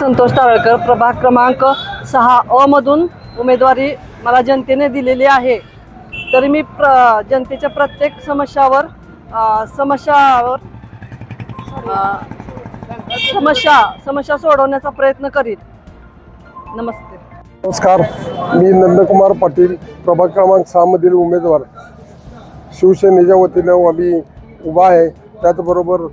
संतोष तावळकर प्रभाग क्रमांक सहा अ मधून उमेदवारी मला जनतेने दिलेली आहे. तरी मी प्र जनतेच्या प्रत्येक समस्यावर समस्यावर समस्या समस्या सोडवण्याचा प्रयत्न करीत नमस्ते. नमस्कार मी नंदकुमार पाटील प्रभाग क्रमांक सहामधील उमेदवार. शिवसेनेच्या वतीनं आम्ही उभा आहे. त्याचबरोबर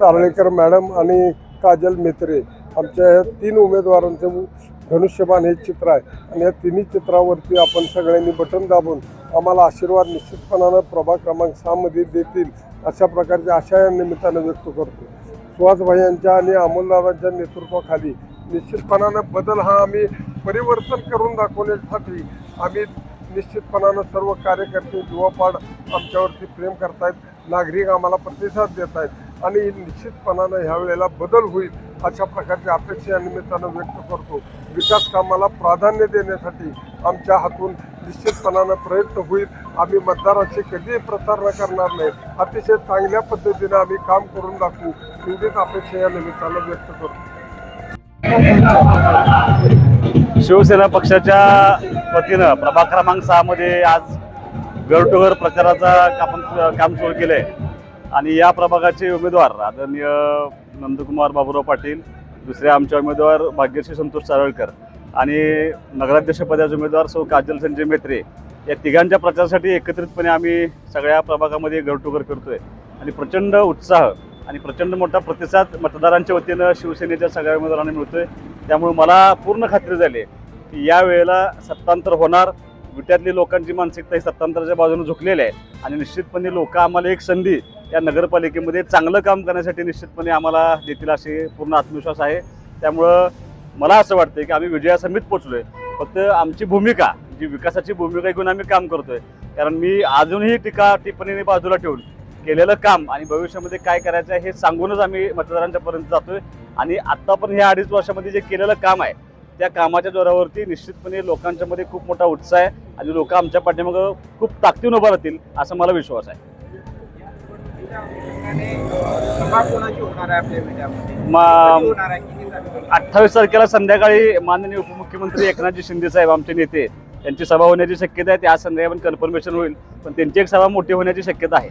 तारळेकर मॅडम आणि काजल मेत्रे आमच्या या तीन उमेदवारांचं धनुष्यबाण हे चित्र आहे. आणि या तिन्ही चित्रावरती आपण सगळ्यांनी बटन दाबून आम्हाला आशीर्वाद निश्चितपणानं प्रभाग क्रमांक सहामध्ये देतील अशा प्रकारच्या आशा या निमित्तानं व्यक्त करतो. सुहासभाई यांच्या आणि अमोलदादांच्या नेतृत्वाखाली निश्चितपणानं बदल हा आम्ही परिवर्तन करून दाखवण्यासाठी आम्ही निश्चितपणानं सर्व कार्यकर्ते युवापाड आमच्यावरती प्रेम करतायत नागरिक आम्हाला प्रतिसाद देत आहेत आणि निश्चितपणानं ह्या वेळेला बदल होईल अशा प्रकारची अपेक्षा या निमित्तानं व्यक्त करतो. विकास कामाला प्राधान्य देण्यासाठी आमच्या हातून निश्चितपणानं प्रयत्न होईल. आम्ही मतदारांशी कधीही प्रतारणा करणार नाही. अतिशय चांगल्या पद्धतीनं आम्ही काम करून दाखवू. एवढीच अपेक्षा या निमित्तानं व्यक्त करतो. शिवसेना पक्षाच्या वतीनं प्रभाग क्रमांक सहामध्ये आज घर टू घर प्रचाराचा आपण काम सुरू केलं आहे आणि या प्रभागाचे उमेदवार आदरणीय नंदकुमार बाबुराव पाटील दुसरे आमचे उमेदवार भाग्यश्री संतोष सारळकर आणि नगराध्यक्षपदाचे उमेदवार सौ काजल संजय मेत्रे या तिघांच्या प्रचारासाठी एकत्रितपणे आम्ही सगळ्या प्रभागामध्ये घर टू घर करतोय आणि प्रचंड उत्साह आणि प्रचंड मोठा प्रतिसाद मतदारांच्या वतीनं शिवसेनेच्या सगळ्या उमेदवारांना मिळतोय. त्यामुळे मला पूर्ण खात्री झाली आहे की या वेळेला सत्तांतर होणार. विट्यातली लोकांची मानसिकता ही सत्तांतराच्या बाजूने झुकलेली आहे. आणि निश्चितपणे लोक आम्हाला एक संधी या नगरपालिकेमध्ये चांगलं काम करण्यासाठी निश्चितपणे आम्हाला देतील असे पूर्ण आत्मविश्वास आहे. त्यामुळं मला असं वाटतं की आम्ही विजयासमीत पोचलोय फक्त आमची भूमिका जी विकासाची भूमिका घेऊन आम्ही काम करतोय कारण मी अजूनही टीका टिप्पणीने बाजूला ठेवून केलेलं काम आणि भविष्यामध्ये काय करायचं आहे हे सांगूनच आम्ही मतदारांच्या पर्यंत जातोय. आणि आता पण ह्या अडीच वर्षामध्ये जे केलेलं काम आहे त्या कामाच्या जोरावरती निश्चितपणे लोकांच्या मध्ये खूप मोठा उत्साह आहे आणि लोक आमच्या पाठीमागं खूप ताकदीनं उभं राहतील असा मला विश्वास आहे? अठ्ठावीस तारखेला संध्याकाळी माननीय उपमुख्यमंत्री एकनाथजी शिंदे साहेब आमचे नेते त्यांची सभा होण्याची शक्यता आहे. त्या संध्याकाळी पण कन्फर्मेशन होईल पण त्यांची एक सभा मोठी होण्याची शक्यता आहे.